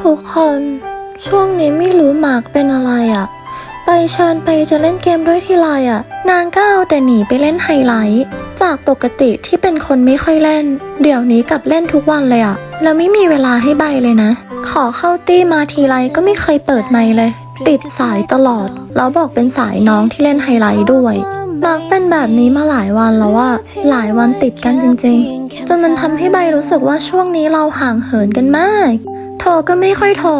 ทุกคน ช่วงนี้ไม่รู้หมากเป็นอะไรอะ่ะ ไปเชิญไปจะเล่นเกมด้วยทีไรอะ่ะ นางก็เอาแต่หนีไปเล่นไฮไลท์ จากปกติที่เป็นคนไม่ค่อยเล่น เดี๋ยวนี้กลับเล่นทุกวันเลยอะ่ะ แล้วไม่มีเวลาให้ใบเลยนะ ขอเข้าตี้มาทีไรก็ไม่เคยเปิดไมค์เลย ติดสายตลอด แล้วบอกเป็นสายน้องที่เล่นไฮไลท์ด้วยมาร์กเป็นแบบนี้มาหลายวันแล้วว่าหลายวันติดกันจริงๆ จนมันทำให้ใบรู้สึกว่าช่วงนี้เราห่างเหินกันมาก โทรก็ไม่ค่อยโทร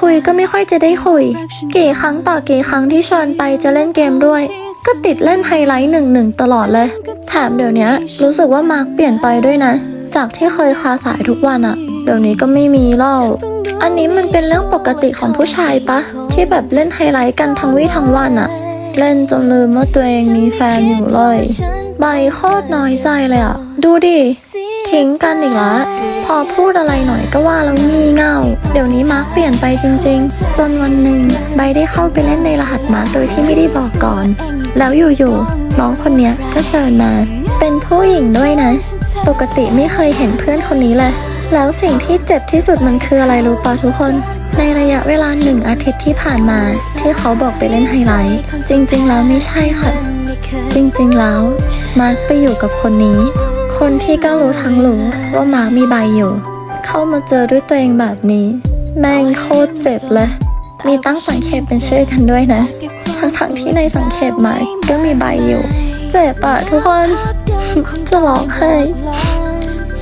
คุยก็ไม่ค่อยจะได้คุย กี่ครั้งต่อกี่ครั้งที่ชิญไปจะเล่นเกมด้วย ก็ติดเล่นไฮไลท์หนึ่งหนึ่งตลอดเลย แถมเดี๋ยวนี้รู้สึกว่ามาร์กเปลี่ยนไปด้วยนะ จากที่เคยคาสายทุกวันอะเดี๋ยวนี้ก็ไม่มีเล่า อันนี้มันเป็นเรื่องปกติของผู้ชายปะ ที่แบบเล่นไฮไลท์กันทั้งวี่ทั้งวันอะเล่นจนลืมว่าตัวเองมีแฟนอยู่เลย ใบโคตรน้อยใจเลยอะดูดิ ทิ้งกันอีกแล้วพอพูดอะไรหน่อยก็ว่าแล้วงี่เง่า เดี๋ยวนี้มาร์กเปลี่ยนไปจริง ๆ จนวันหนึ่งใบได้เข้าไปเล่นในรหัสมาร์กโดยที่ไม่ได้บอกก่อน แล้วอยู่ๆน้องคนเนี้ยก็เชิญมา เป็นผู้หญิงด้วยนะ ปกติไม่เคยเห็นเพื่อนคนนี้เลยแล้วสิ่งที่เจ็บที่สุดมันคืออะไรรู้ปะทุกคน ในระยะเวลาหนึ่งอาทิตย์ที่ผ่านมา ที่เขาบอกไปเล่นไฮไลท์ จริง ๆ แล้วไม่ใช่ค่ะ จริง ๆ แล้ว มาร์คไปอยู่กับคนนี้ คนที่ก็รู้ทั้งรู้ว่ามาร์คมีใบอยู่ เข้ามาเจอด้วยตัวเองแบบนี้ แม่งโคตรเจ็บเลย มีตั้งสังเขปเป็นชื่อกันด้วยนะ ทั้งๆที่ในสังเขปมาร์คก็มีใบอยู่ เจ็บอะทุกคน จะร้องไห้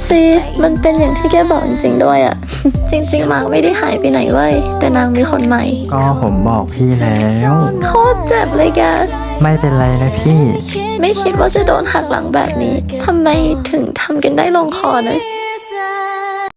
ซีมันเป็นอย่างที่แกบอกจริงๆด้วยอะ จริง ๆ มาร์คไม่ได้หายไปไหนเว้ย แต่นางมีคนใหม่ ก็ผมบอกพี่แล้ว โคตรเจ็บเลยแก ไม่เป็นไรนะพี่ ไม่คิดว่าจะโดนหักหลังแบบนี้ ทำไมถึงทำกันได้ลงคอนะ